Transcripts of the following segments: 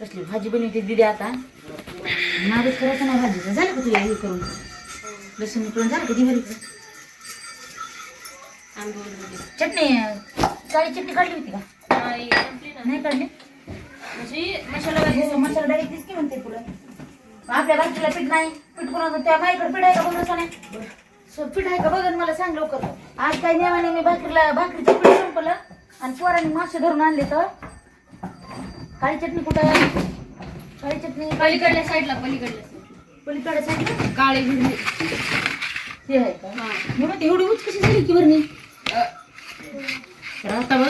कसली भाजी बनवते दिदी आता? नादच करायचं नाही भाजीचं. झालं का तुला हे करून? लसूण इकडून झालं का बरी चटणी काळी चटणी काढली होती का? नाही काढली? मसाला हो, मसाला डायरेक्ट की म्हणते तुला आपल्या भाजीला पीठ नाही. पीठ कोणाचं? त्या माझ्याकडे पीठ आहे का बघ नाही? पीठ आहे का बघ मला सांग लवकर. आज काय नेवाने मी भाकरीला भाकरीचं पीठ संपलं आणि पोरांनी मासे धरून आणले तर? काळी चटणी कुठं आहे? काळी चटणी पलीकडल्या साईडला पलीकडल्या side पलीकडे सांगितलं ला. काळी हिरवी. ते आहे का? हा. मी म्हणते एवढी उच कशी झाली की बरं अ, तर आता बघ.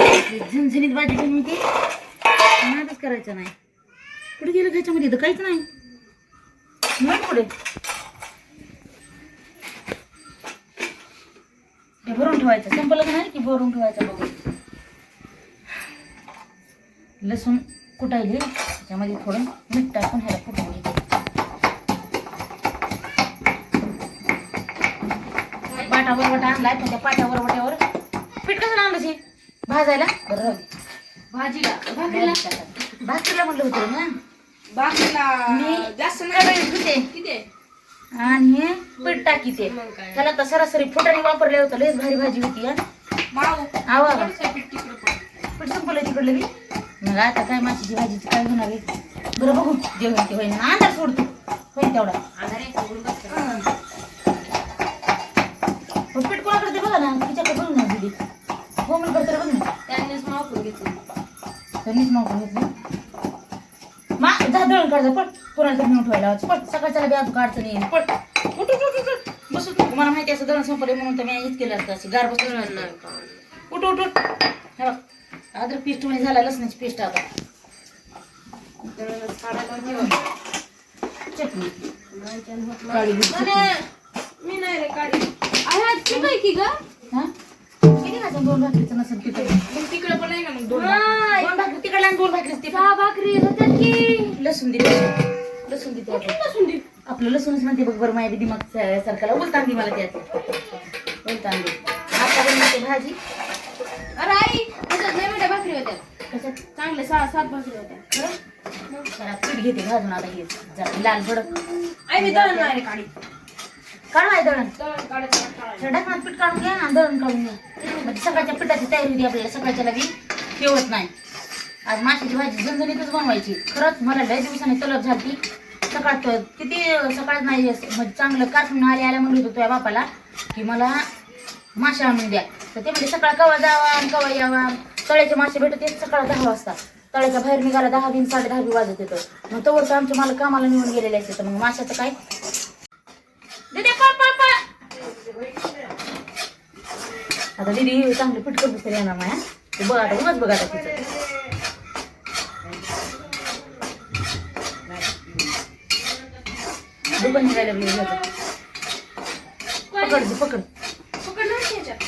ही झणझणीत भाजी मी ती. नादच करायचं नाही. कुठे गेलं त्याच्यामध्ये तर काहीच नाही. पुढे हे भरून ठेवायचं. संपलं का नाही की भरून ठेवायचं बघू? लसूण कुटायली त्याच्यामध्ये थोडं मीठ टाकून ह्याला फुटून घ्यायचं पाटावर वटा आणलाय पण त्या पाटावर वट्यावर पीठ कसं आणलं हे भाजायला? बरं. भाजीला. भाकरीला भाकरीला म्हणलं होतं ना. भाकरीला जास्त? आणि हे पीठ टाकीते. त्याला तर सरासरी फुटाने वापरले होतं. लयच भारी भाजी होती हा. आवा. पीठ संपलं तिकडलं बी आता काय माशीची भाजीची काय होणार आहे? बरं बघू. जेवण ते होईल अंदाज सोडतो. होईल तेवढा. पीठ कोणाकडे बघा ना तिच्याकडे बघ ना दिली हो म्हणून करते बघ ना त्यांनीच मापून घेतली. त्यांनीच नव्हतं घेतली. मा जा दळण काढजा पट कोणाला तरी नेऊन ठेवायला लावायचं. पट सकाळच्याला बी अजून अडचण येईल पट उठ उठ उठ उठ बस मला माहिती असं दळण संपले म्हणून तर मी हेच केलं असतं. अशी गार बसून उठ उठ उठ. अद्रक पेस्ट म्हणजे झाला लसणाची पेस्ट आता. चटणी. काळी मिरची. मी नाही रे काढी आहे ठीक आहे की ग? हा? किती घालून दोन भाकरीचं नसेल तिथं मग तिकडे पण आहे का मग दोन दोन भाकरी तिकडला आणि दोन भाकरी ते सहा भाकरी की? लसूण दे लसूण लसूण दे त्यात. लसूण दे. आपलं लसूणच म्हणते बघ बरं माझ्या दिमाग सारखाला उलतान दे मला त्यात. उलतान दे. आता बनवते भाजी. अरे आई होत्या कशात चांगले सहा सात खरं जरा पीठ घेते भाजून आता हे जरा लाल भडक. आई मी दळण नाही रे काढी काढ दळण. दळण काढायचं पीठ काढून घ्या ना दळण काढून घ्या. म्हणजे सकाळच्या पिठाची तयारी होती आपल्याला सकाळच्या लगी ठेवत नाही. आज माशाची भाजी झणझणीतच बनवायची. खरंच मला लय दिवसाने तलब झाली सकाळ त- किती सकाळ नाही म्हणजे चांगलं काढून आले आल्या म्हणत होतो तुझ्या बापाला की मला मासे आणून द्या. तर ते म्हणजे सकाळ कवा जावा आणि कवा यावा. तळ्याचे मासे भेटत येत सकाळ दहा वाजता. तळ्याच्या बाहेर निघाला दहा बिन साडे दहा बी वाजत येतं. मग तोवर तर आमच्या मला कामाला निघून गेलेले असते. तर मग माशाचं काय? आता दिदी चांगली पीठ करून येणार माया ते बघ आता उगाच बघा आता तिचं. दुकान निघायला लागली पकड पकड पकड ना त्याच्यात.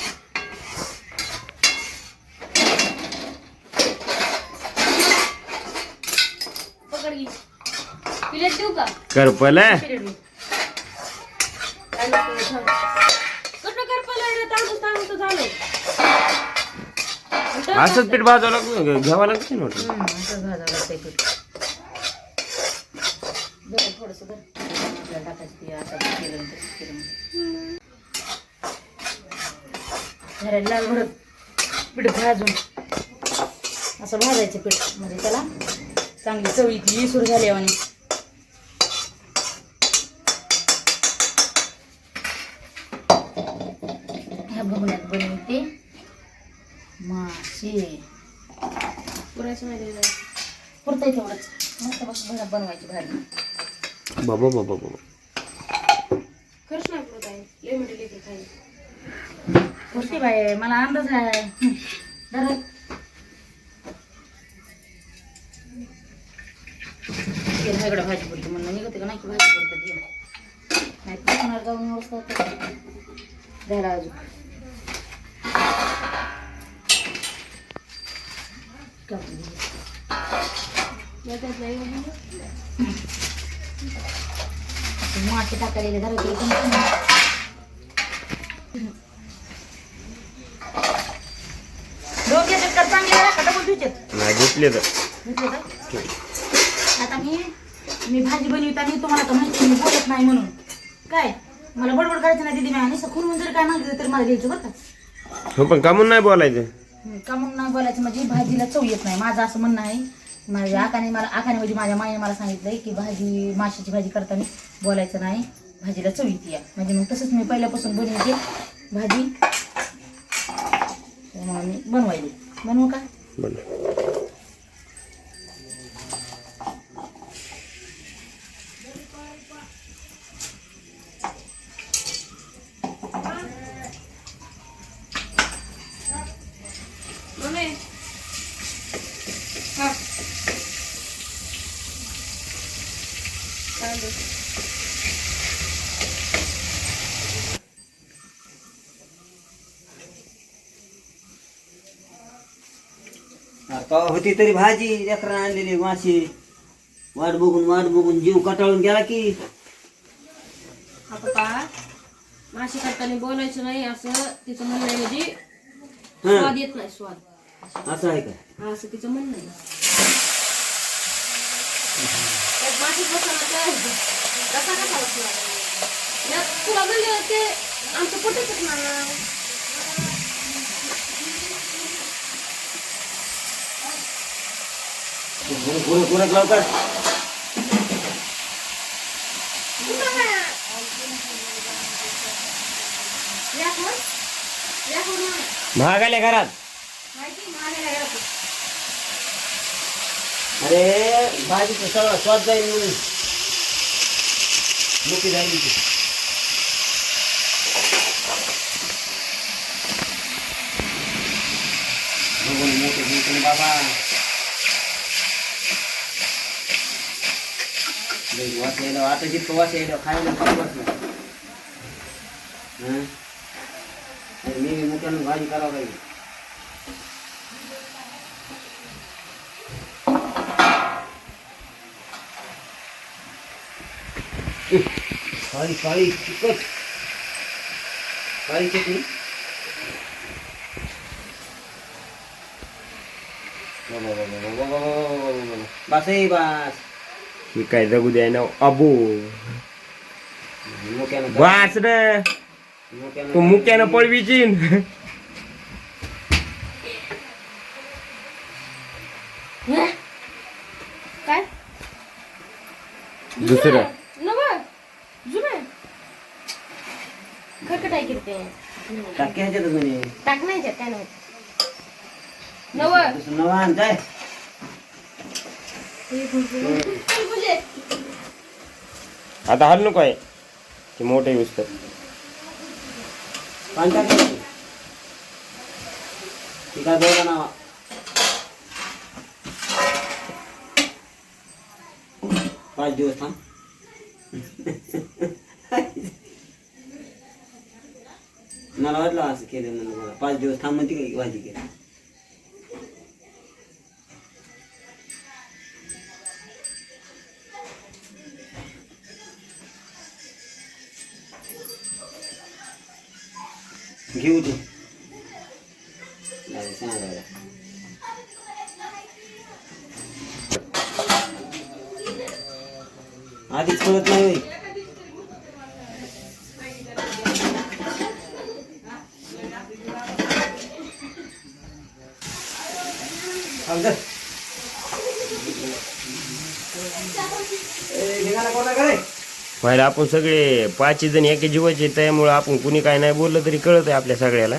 प्लेट देऊ का? करपल तांदूळ तांदूळ झालं. असंच पीठ भाजावं लागतं घ्यावं लागतं ना वाटतं. हम्म, असंच भाजावं लागतंय पीठ. धर थोडंसं धर. आपल्याला टाकायचं ते आता केलं आणि तसं केलं म्हणून. जरा लाल भडक पीठ भाजून असं भाजायचं पीठ. म्हणजे त्याला चांगली चवी ती सुरू झाली आणि ह्या बघण्यात बनवते मासे. पुरायचं माहिती आहे पुरतंय तेवढंच. मस्त मस्त भडक बनवायची भाजी. बाबा बाबा बाबा. खरंच नाही पुरत आहे. लय मोठी लेकरं खायला. पुरते बाय मला अंदाज आहे. हं. नाही की भाजी करतात या नाही पुन्हा जाऊन व्यवस्था धरा अजून मासे टाकायला घरात डोक्याचे चांगले घरा का डबल तर. आता मी मी भाजी बनविताना तुम्हाला तर माहिती मी बोलत नाही म्हणून. काय? मला बडबड करायचं नाही दिदी मी. आणि सखून जर काय मागितलं तर मला द्यायचं बरं का? हो पण कामून नाही बोलायचं. हं, का म्हणून नाही बोलायचं म्हणजे भाजीला चव येत नाही. माझं असं म्हणणं आहे. माझ्या आकाने मला आकाने म्हणजे माझ्या माईने मला सांगितलंय की भाजी माशाची भाजी करताना बोलायचं नाही. भाजीला चव येते या. म्हणजे मग तसंच मी पहिल्यापासून बनवते. भाजी त्यामुळे मी बनवायली. बनवू का मम्मी हा चालेल आता होती तरी भाजी लेकरानं आणलेली माशी वाट बघून वाट बघून जीव कटाळून गेला की. हा पप्पा माशी करताना बोलायचं नाही असं तिचं म्हणणं आहे म्हणजे स्वाद येत नाही स्वाद. असं आहे का? हा असं तिचं म्हणणं आहे. त्यात बसवलं काय कसा कसा बसला यात तुला म्हणलं ते आमचं पटतच ना ঘুরে ঘুরে ঘুরে গ্লাউটা महागाले घरात अरे भाजी सगळं स्वाद जाईल म्हणून मोठी झाली ती मोठे मोठे बाबा વાસ લઈ લો આ તો જીત વાસ લઈ લો ખાઈ લો બસ ને હા મીની મૂકેલું ભાજી કરો ભાઈ કાળી કાળી ચીકટ કાળી ચટણી બસ એ બસ मी काय जगू द्याय ना अबो. वाच रे तू मुक्यानं पळवीचीन काय? दुसरं. खरकट ऐकत ते? टाक्याच्या टाकण्याच्या काय नवं नवा आणताय आता हल नको आहे. ते मोठे यूज तर पाणी काय पाच दिवस थांब मला वाटलं असं केलं मला पाच दिवस थांब म्हणते का भाजी केली. घेऊ दे. सांगायला आधीच कळत नाही निघाला कोणा करे व्हायला आपण सगळे पाच जण एके जीवाचे त्यामुळं आपण कुणी काय नाही बोललं तरी कळत आहे आपल्या सगळ्याला.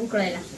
उकळायला.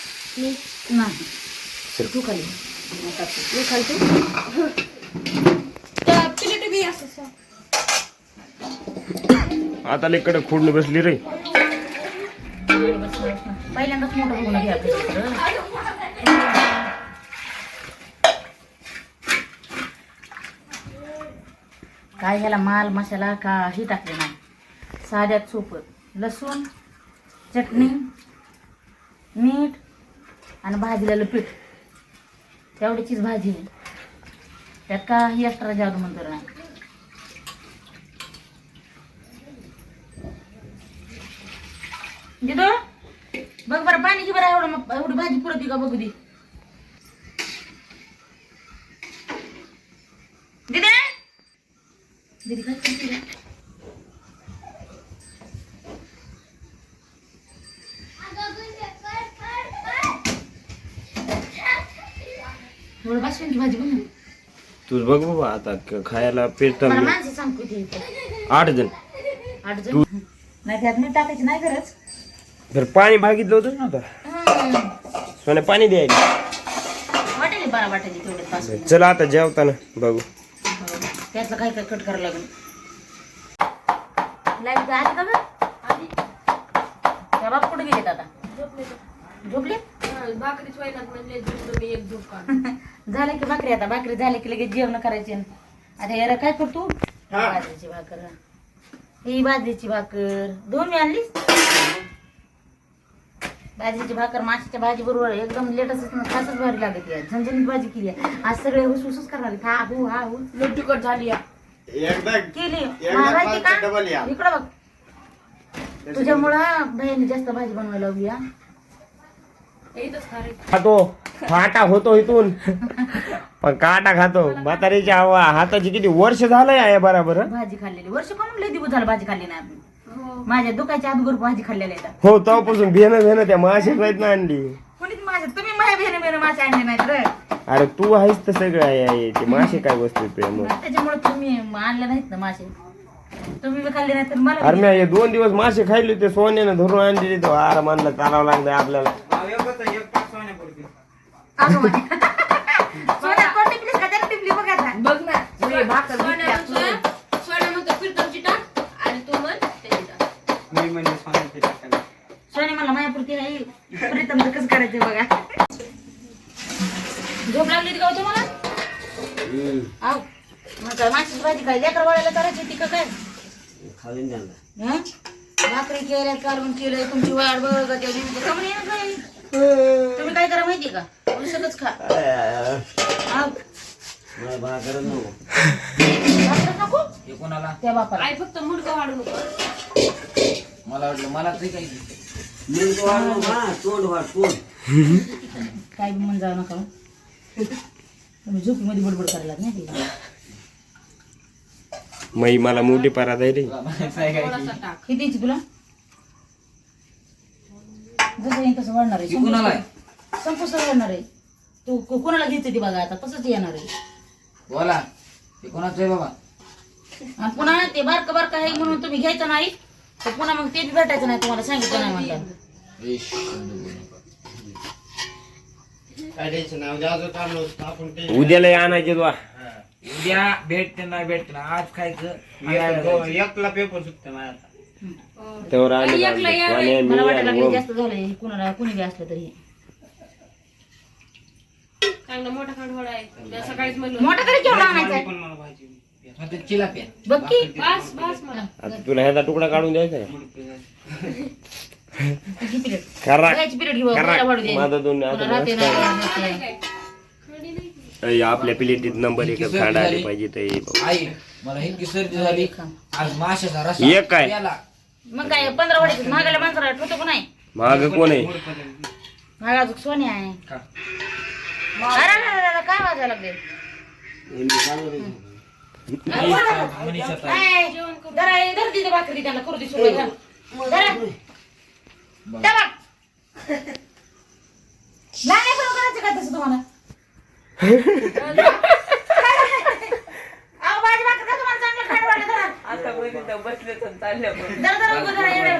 मी नाही. तू खाली. खालतो. प्लेट बी असं. आता लेकडे खोडून बसली रे. पहिल्यांदाच मोठं बघून घ्या आपल्याकडं. काय ह्याला माल मसाला काही टाकले नाही. साध्यात सोपं लसूण चटणी मीठ आणि भाजीला पीठ. तेवढीचीच भाजी आहे. त्यात काही एक्स्ट्रा जादू मंतर नाही. दिदो बघ बरं पाणी की बरं एवढं मग एवढी भाजी पुरती का बघू दे. दिदे दिदी काय करते रे? एवढं भाजी तूच बघ बाबा आता क- खायला पेट माणसं सांग. आठ जण. आठ जण? नाही त्यात मीठ टाकायची नाही गरज. तर पाणी भागितलं होतं ना आता. हम्म. सोने पाणी द्यायला वाटेल बारा वाटेल तेवढे पाच चला आता जेवताना बघू. त्यातलं काय काय कट करावं लागेल. लाइट आली का गं आली. त्या बाप कुठे गेलेत आता? झोपले हा, भाकरीच व्हायला म्हणजे झोपलो मी एक झोप काढ. झाले की भाकरी आता भाकरी झाले की लगेच जेवण करायचे. आता याला काय करतो बाजरीची भाकर ही बाजरीची भाकर. दोन मी आणलीस? बाजरीची भाकर माशाच्या भाजी बरोबर एकदम लेटच खासच भारी लागते यार. झणझणीत भाजी केली आहे. आज सगळे हुसहुसच करणार. हा हू हा हू. लय तिखट झाली या. केली. मारायची का? इकडं बघ. तुझ्यामुळं बहिणी जास्त भाजी बनवायला हा. रे. खातो. फाटा होतो इथून. पण काटा खातो. म्हातारीच्या हवा हाताची किती वर्ष झालंय आहे बराबर? हं? भाजी खाल्लेली. वर्ष कोण लय दिवस झालं भाजी खाल्ली नाही आपण हो. माझ्या दुखायच्या अगोदर भाजी खाल्लेली आहे हो तेव्हापासून भेणं भेणं त्या माशी ना आणली. कोणीच माझ्या तुम्ही माझ्या बेने बेने माझ्या आणले नाहीत रे. अरे तू आहेस तर सगळं आहे. ते मासे काय वस्तू मग त्याच्यामुळे तुम्ही आणले नाहीत ना मासे तुम्ही खाल्ले नाही तर मला अरे मी हे दोन दिवस मासे खायले होते सोन्यानं धरून आणलेले तो आराम आणला चालावं लागलं आपल्याला. सोन्या, कोण टिपलीस का? त्याला टिपली बघ आता. बघ ना सोन्या म्हणतो- सोन्या म्हणतो प्रीतमची टाक आणि तू म्हण त्याची टाक. मला मायापुरती प्रीतम कसं करायचं बघा झोप लागली होती का हो तुम्हाला आव मग काय माशीची भाजी काय लेकर करायची ती का काय खाली द्यायला हं? भाकरी केल्या कालवण केलंय तुमची वाट बघ नेमकं कमी येणं काय तुम्ही काय करा माहितीये का? खा. मला भाकर नको. भाकर नको हे कोणाला? त्या बापाला. आई फक्त मुडकं वाढू नको. मला वाटलं मला तरी काही हा. तोंड वाढ तोंड. काय बी म्हण जाऊ नका. हो. तुम्ही झोपीमध्ये बडबड करायला ते मई मला मोठी परात आहे रे थोडासा टाक. किती द्यायची तुला? जसं येईल तसं वाढणार आहे. ती कुणाला आहे? संपूस वाढणार आहे. तू को- कोणाला घ्यायचं ती बघा आता? तसंच येणार आहे. बोला. हे कोणाचं आहे बाबा? आणि पुन्हा ते बारकं बारकं आहे म्हणून तुम्ही घ्यायचं नाही. तर पुन्हा मग ते बी भेटायचं नाही तुम्हाला सांगितलं नाही म्हणतात इश, उद्याला आणायचे तुला उद्या भेटते नाही भेटते ना. आज खायचं. एकला पेपर सुटते माझ्या तेव्हा मला वाटायला आणि लागलं ओम. जास्त झालंय कुणाला कुणी बी असलं तरी चांगला मोठा खांडवडा आहे. त्या सकाळीच म्हणलं मोठा तरी केवढा आणायचा आहे? पण मला भाजी मग ते चिलाप्या बघ की. बस बस मला. आता तुला ह्याचा तुकडा काढून द्यायचा का घे पिरियड. खरा घ्यायची पिरियड घेऊ. खरा मला वाढू दे. माझा दोन आता पुन्हा राहते नमस्कार. नाही राहते. खंडी नाही अय, आपल्या प्लेटीत नंबर एक खांड आले पाहिजे ते. आई मला ही सर्दी झाली. आज माशाचा रस्सा एक काय? प्याला. मग काय पंधरा वाढायचे महागाला माणसाला ठेवतो का नाही माग कोण आहे महाग अजून सोने आहे का? अरे अरे, अरे, अरे, काय वाजायला लागले. मनीषा ताई. काय? जरा हे धर तिथे भाकरी त्याला करू दे सुरुवात धर. धरा. धरा. नाही नाही, करू करायचं काय तसं तुम्हाला अहो, भाजी भाकर का तुम्हाला चांगलं खायला वाटलं? धरा. उभं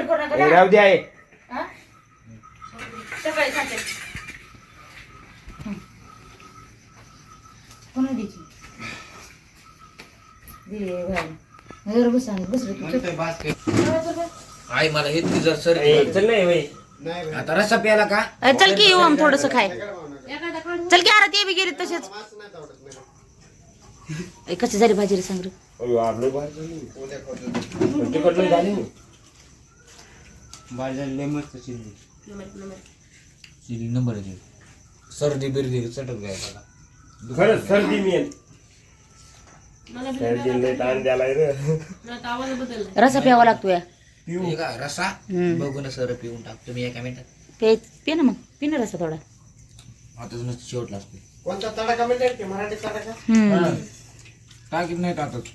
करू नका. हे. राहू दे आहे. हा? सकाळी खाते कोणी द्यायची? दे बाई. घर बस आणि म्हणतोय आई मला हे तुझं सर ए, चल नाही बाई. आता रस्सा प्याला का? चल की येऊ थोडस खाय. एखादा चल की अरे ते बी गेले तसेच ए, कशी झाली भाजी रे सांग रे. अयो, आपलं बाहेर झाली ना. बाहेर झाली लय मस्त शिजली चिली नंबर. आहे सर्दी बिर्दी चटक घ्यायचा खरंच सर्दी मी मला सर्दी ताण रे. आवाज बदलला. रसा प्यावा लागतो या. का रसा. बघून सर पिऊन टाक. तुम्ही एका मिनिटात. पे पे ना मग. पी ना रसा थोडा. आता शेवटला असतो कोणता तडाखा मिळते मराठी तडाखा? टाकीत नाही टाकत